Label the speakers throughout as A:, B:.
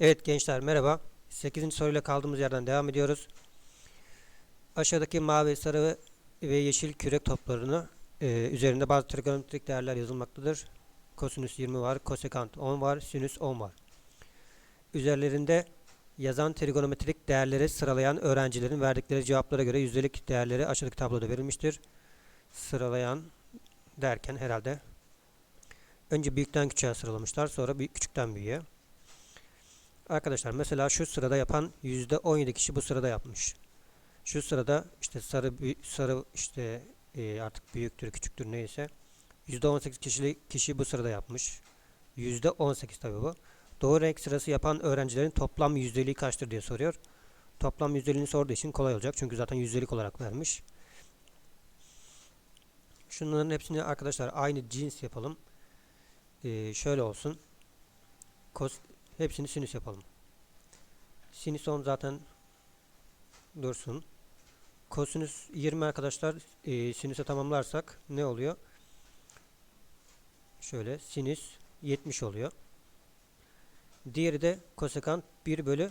A: Evet gençler merhaba. 8. soruyla kaldığımız yerden devam ediyoruz. Aşağıdaki mavi, sarı ve yeşil kürek toplarını e, üzerinde bazı trigonometrik değerler yazılmaktadır. Kosinüs 20 var, kosekant 10 var, sinüs 10 var. Üzerlerinde yazan trigonometrik değerleri sıralayan öğrencilerin verdikleri cevaplara göre yüzdelik değerleri aşağıdaki tabloda verilmiştir. Sıralayan derken herhalde önce büyükten küçüğe sıralamışlar, sonra büyük küçükten büyüğe. Arkadaşlar mesela şu sırada yapan %17 kişi bu sırada yapmış. Şu sırada işte sarı sarı işte e, artık büyüktür küçüktür neyse %18 kişi, kişi bu sırada yapmış. %18 tabi bu. Doğru renk sırası yapan öğrencilerin toplam yüzdeliği kaçtır diye soruyor. Toplam yüzdeliğini sorduğu için kolay olacak. Çünkü zaten yüzdelik olarak vermiş. Şunların hepsini arkadaşlar aynı cins yapalım. Ee, şöyle olsun. Kos, hepsini sinüs yapalım. Sinüs 10 zaten dursun. Kosinüs 20 arkadaşlar e, sinüse tamamlarsak ne oluyor? Şöyle sinüs 70 oluyor. Diğeri de kosekant 1 bölü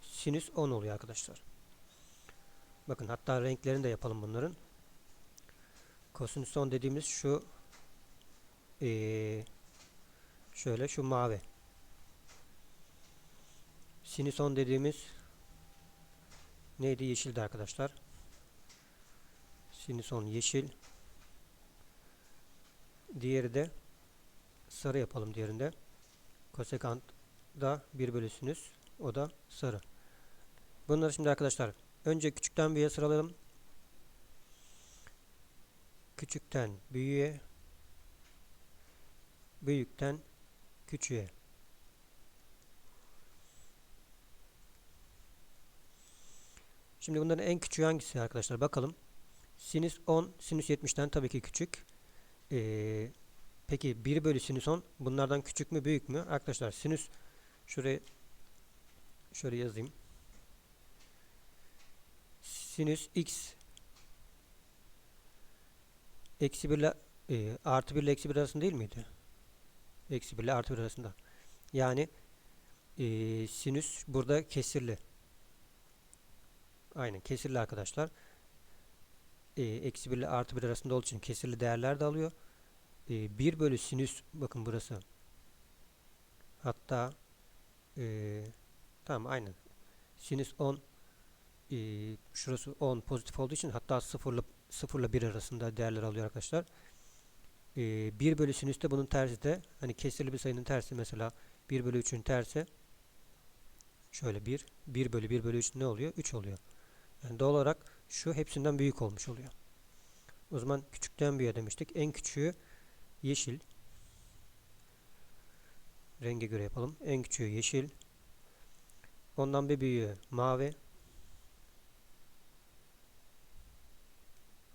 A: sinüs 10 oluyor arkadaşlar. Bakın hatta renklerini de yapalım bunların. Kosinüs 10 dediğimiz şu e, şöyle şu mavi. Sinüs 10 dediğimiz neydi? Yeşildi arkadaşlar. Sinüs 10 yeşil. Diğeri de sarı yapalım diğerinde. Kosekant da 1 bölü sinüs. O da sarı. Bunları şimdi arkadaşlar önce küçükten büyüğe sıralayalım. Küçükten büyüğe büyükten küçüğe. Şimdi bunların en küçüğü hangisi arkadaşlar? Bakalım. Sinüs 10, sinüs 70'ten tabii ki küçük. Ee, peki 1 bölü sinüs 10 bunlardan küçük mü büyük mü? Arkadaşlar sinüs şuraya şöyle yazayım. Sinüs x eksi 1 ile e, artı 1 ile eksi 1 arasında değil miydi? Eksi 1 ile artı 1 arasında. Yani e, sinüs burada kesirli. Aynen kesirli arkadaşlar. E, eksi 1 ile artı 1 arasında olduğu için kesirli değerler de alıyor. E, 1 bölü sinüs bakın burası. Hatta e, tamam aynen. Sinüs 10 e, şurası 10 pozitif olduğu için hatta 0 ile 0 ile 1 arasında değerler alıyor arkadaşlar. E, 1 bölü sinüs de bunun tersi de hani kesirli bir sayının tersi mesela 1 bölü 3'ün tersi şöyle 1 1 bölü 1 bölü 3 ne oluyor? 3 oluyor. Yani doğal olarak şu hepsinden büyük olmuş oluyor. O zaman küçükten büyüğe demiştik. En küçüğü yeşil. Renge göre yapalım. En küçüğü yeşil. Ondan bir büyüğü mavi.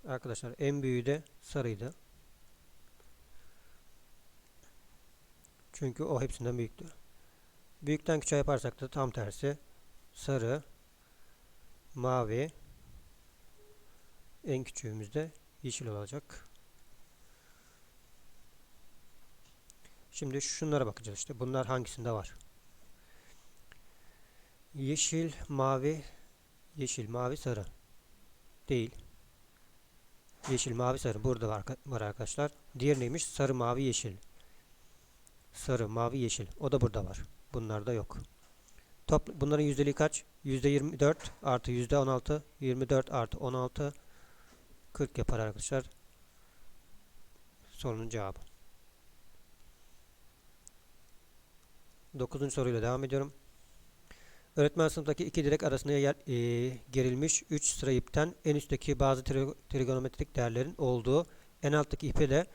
A: Arkadaşlar en büyüğü de sarıydı. Çünkü o hepsinden büyüktü. Büyükten küçüğe yaparsak da tam tersi. Sarı, mavi, en küçüğümüz de yeşil olacak. Şimdi şunlara bakacağız işte. Bunlar hangisinde var? Yeşil, mavi, yeşil, mavi, sarı. Değil. Yeşil, mavi, sarı. Burada var, var arkadaşlar. Diğer neymiş? Sarı, mavi, yeşil. Sarı, mavi, yeşil. O da burada var. Bunlarda yok. Top, bunların yüzdeliği kaç? %24 artı %16. 24 artı 16. 40 yapar arkadaşlar. Sorunun cevabı. 9. soruyla devam ediyorum. Öğretmen sınıftaki iki direk arasında yer, e, gerilmiş 3 sıra ipten en üstteki bazı tri trigonometrik değerlerin olduğu en alttaki ipe de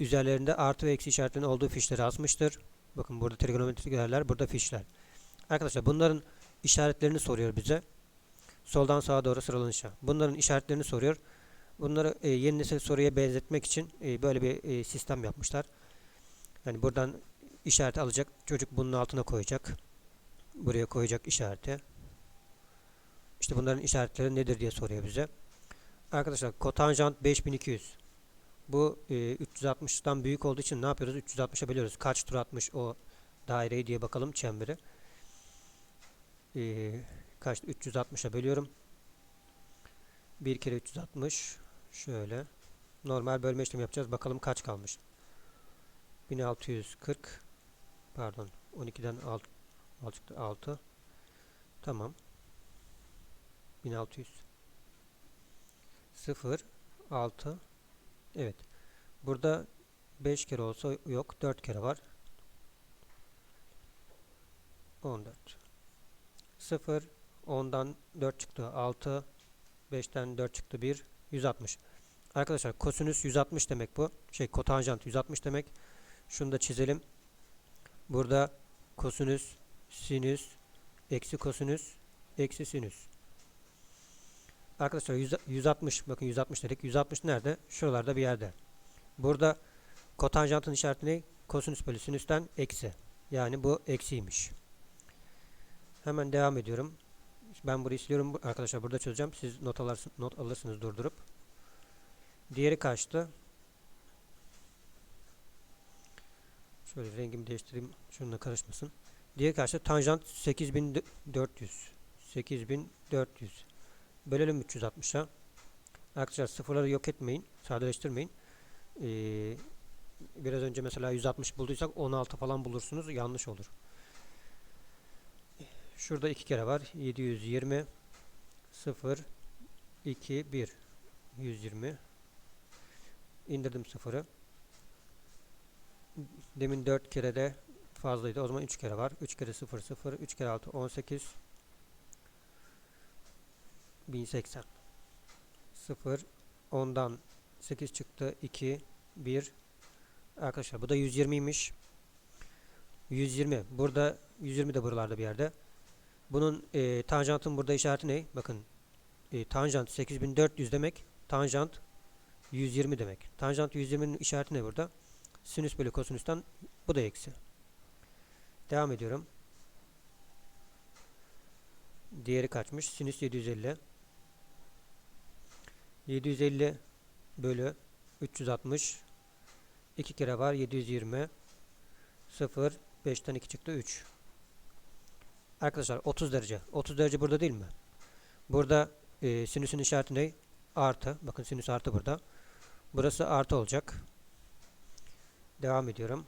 A: üzerlerinde artı ve eksi işaretlerinin olduğu fişleri asmıştır. Bakın burada trigonometrik değerler, burada fişler. Arkadaşlar bunların işaretlerini soruyor bize. Soldan sağa doğru sıralanışa. Bunların işaretlerini soruyor. Bunları e, yeni nesil soruya benzetmek için e, böyle bir e, sistem yapmışlar. Yani buradan işaret alacak. Çocuk bunun altına koyacak. Buraya koyacak işareti. İşte bunların işaretleri nedir diye soruyor bize. Arkadaşlar kotanjant 5200. Bu e, 360'dan büyük olduğu için ne yapıyoruz? 360'a bölüyoruz. Kaç tur atmış o daireyi diye bakalım çemberi. Ee, kaç 360'a bölüyorum. 1 kere 360 şöyle. Normal bölme işlemi yapacağız. Bakalım kaç kalmış. 1640 pardon. 12'den 6 6 6 tamam. 1600 0 6 evet. Burada 5 kere olsa yok. 4 kere var. 14 0 10'dan 4 çıktı 6 5'ten 4 çıktı 1 160 Arkadaşlar kosinüs 160 demek bu. Şey kotanjant 160 demek. Şunu da çizelim. Burada kosinüs, sinüs, eksi kosinüs, eksi sinüs. Arkadaşlar 100 160 bakın 160 dedik. 160 nerede? Şuralarda bir yerde. Burada kotanjantın işareti ne? Kosinüs bölü sinüsten eksi. Yani bu eksiymiş. Hemen devam ediyorum. Ben burayı siliyorum. Arkadaşlar burada çözeceğim. Siz not, alarsın, not alırsınız durdurup. Diğeri kaçtı? Şöyle rengimi değiştireyim. Şununla karışmasın. Diğeri kaçtı? Tanjant 8400. 8400. Bölelim 360'a. Arkadaşlar sıfırları yok etmeyin. Sadeleştirmeyin. Ee, biraz önce mesela 160 bulduysak 16 falan bulursunuz. Yanlış olur. Şurada iki kere var. 720 0 2 1 120 indirdim sıfırı. Demin 4 kere de fazlaydı. O zaman 3 kere var. 3 kere 0 0 3 kere 6 18 1080 0 10'dan 8 çıktı 2 1 Arkadaşlar bu da 120'ymiş. 120. Burada 120 de buralarda bir yerde. Bunun e, tanjantın burada işareti ne? Bakın e, tanjant 8400 demek. Tanjant 120 demek. Tanjant 120'nin işareti ne burada? Sinüs bölü kosinüsten bu da eksi. Devam ediyorum. Diğeri kaçmış? Sinüs 750. 750 bölü 360 2 kere var 720 0 5'ten 2 çıktı 3 Arkadaşlar 30 derece 30 derece burada değil mi? Burada e, sinüsün işareti ne? Artı. Bakın sinüs artı burada. Burası artı olacak. Devam ediyorum.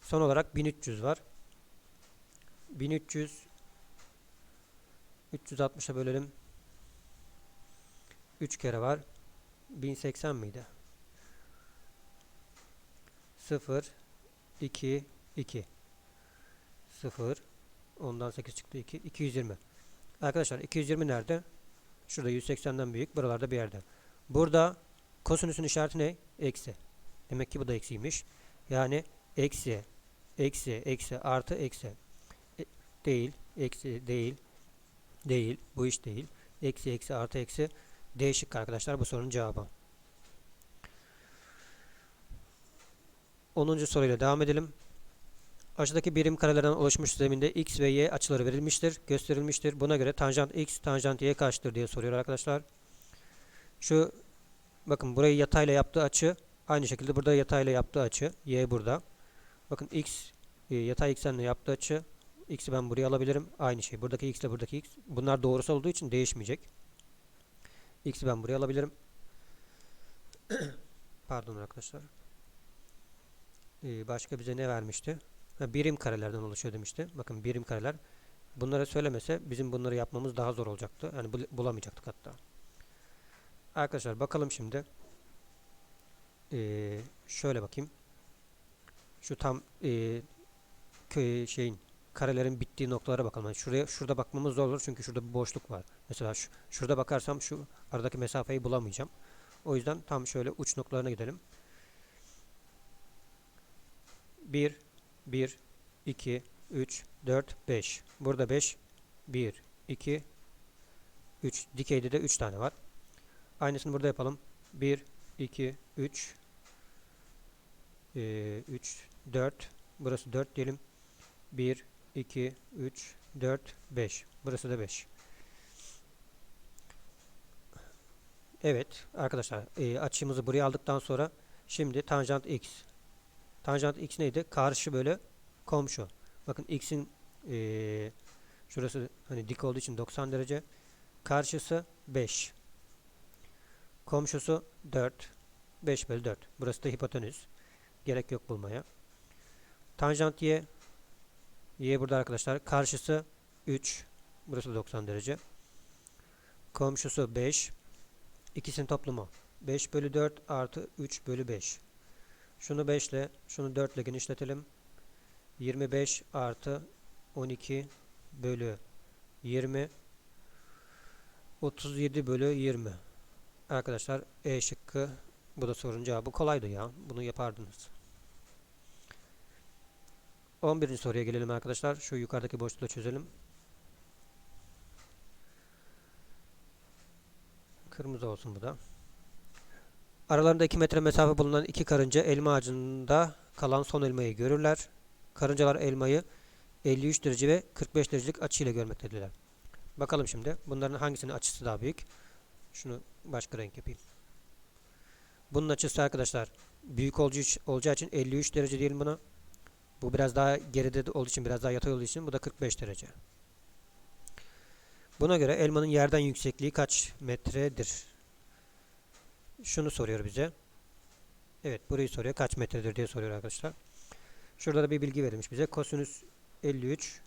A: Son olarak 1300 var. 1300 360'a bölelim. 3 kere var. 1080 miydi? 0 2 2 0 ondan 8 çıktı 2 220 Arkadaşlar 220 nerede? Şurada 180'den büyük. Buralarda bir yerde. Burada kosinüsün işareti ne? Eksi. Demek ki bu da eksiymiş. Yani eksi, eksi, eksi, artı, eksi. E, değil, eksi, değil, değil. Bu iş değil. Eksi, eksi, artı, eksi. Değişik arkadaşlar bu sorunun cevabı. 10. soruyla devam edelim. Aşağıdaki birim karelerden oluşmuş zeminde x ve y açıları verilmiştir, gösterilmiştir. Buna göre tanjant x, tanjant y kaçtır diye soruyor arkadaşlar. Şu bakın burayı yatayla yaptığı açı aynı şekilde burada yatayla yaptığı açı y burada. Bakın x e, yatay eksenle yaptığı açı x'i ben buraya alabilirim. Aynı şey. Buradaki x ile buradaki x. Bunlar doğrusal olduğu için değişmeyecek. x'i ben buraya alabilirim. Pardon arkadaşlar. Ee, başka bize ne vermişti? Birim karelerden oluşuyor demişti. Bakın birim kareler. Bunları söylemese bizim bunları yapmamız daha zor olacaktı. Yani bul bulamayacaktık hatta. Arkadaşlar bakalım şimdi. Ee, şöyle bakayım. Şu tam e, köy şeyin karelerin bittiği noktalara bakalım. Yani şuraya şurada bakmamız zor olur çünkü şurada bir boşluk var. Mesela şu, şurada bakarsam şu aradaki mesafeyi bulamayacağım. O yüzden tam şöyle uç noktalarına gidelim. 1 1 2 3 4 5. Burada 5 1 2 3 dikeyde de 3 tane var. Aynısını burada yapalım. 1 2 3 3 4 burası 4 diyelim. 1 2 3 4 5. Burası da 5. Evet arkadaşlar e, açımızı buraya aldıktan sonra şimdi tanjant x Tanjant x neydi? Karşı bölü komşu. Bakın x'in eee, şurası hani dik olduğu için 90 derece. Karşısı 5. Komşusu 4. 5 bölü 4. Burası da hipotenüs. Gerek yok bulmaya. Tanjant y. Y burada arkadaşlar. Karşısı 3. Burası da 90 derece. Komşusu 5. İkisinin toplumu. 5 bölü 4 artı 3 bölü 5. Şunu 5 ile şunu 4 ile genişletelim. 25 artı 12 bölü 20 37 bölü 20 Arkadaşlar E şıkkı bu da sorunun cevabı kolaydı ya. Bunu yapardınız. 11. soruya gelelim arkadaşlar. Şu yukarıdaki boşluğu da çözelim. Kırmızı olsun bu da. Aralarında 2 metre mesafe bulunan iki karınca elma ağacında kalan son elmayı görürler. Karıncalar elmayı 53 derece ve 45 derecelik açıyla görmektedirler. Bakalım şimdi. Bunların hangisinin açısı daha büyük? Şunu başka renk yapayım. Bunun açısı arkadaşlar büyük olacağı için 53 derece diyelim buna. Bu biraz daha geride de olduğu için biraz daha yatay olduğu için bu da 45 derece. Buna göre elmanın yerden yüksekliği kaç metredir? Şunu soruyor bize. Evet burayı soruyor. Kaç metredir diye soruyor arkadaşlar. Şurada da bir bilgi verilmiş bize. Kosinüs 53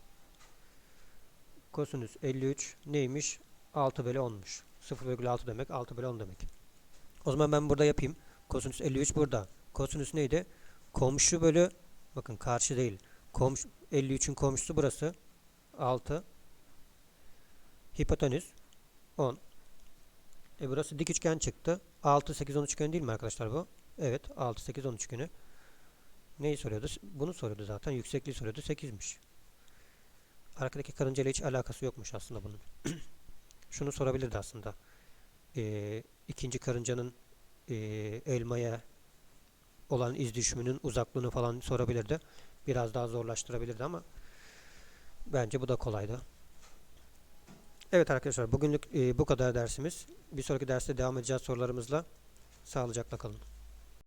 A: kosinüs 53 neymiş? 6 bölü 10'muş. 0,6 demek 6 bölü 10 demek. O zaman ben burada yapayım. Kosinüs 53 burada. Kosinüs neydi? Komşu bölü bakın karşı değil. Komşu 53'ün komşusu burası. 6 hipotenüs 10. E burası dik üçgen çıktı. 6 8 10 üçgen değil mi arkadaşlar bu? Evet, 6 8 10 üçgeni. Neyi soruyordu? Bunu soruyordu zaten. Yüksekliği soruyordu. 8'miş. Arkadaki karınca ile hiç alakası yokmuş aslında bunun. Şunu sorabilirdi aslında. Ee, ikinci karıncanın e, elmaya olan iz düşümünün uzaklığını falan sorabilirdi. Biraz daha zorlaştırabilirdi ama bence bu da kolaydı. Evet arkadaşlar bugünlük bu kadar dersimiz. Bir sonraki derste devam edeceğiz sorularımızla. Sağlıcakla kalın.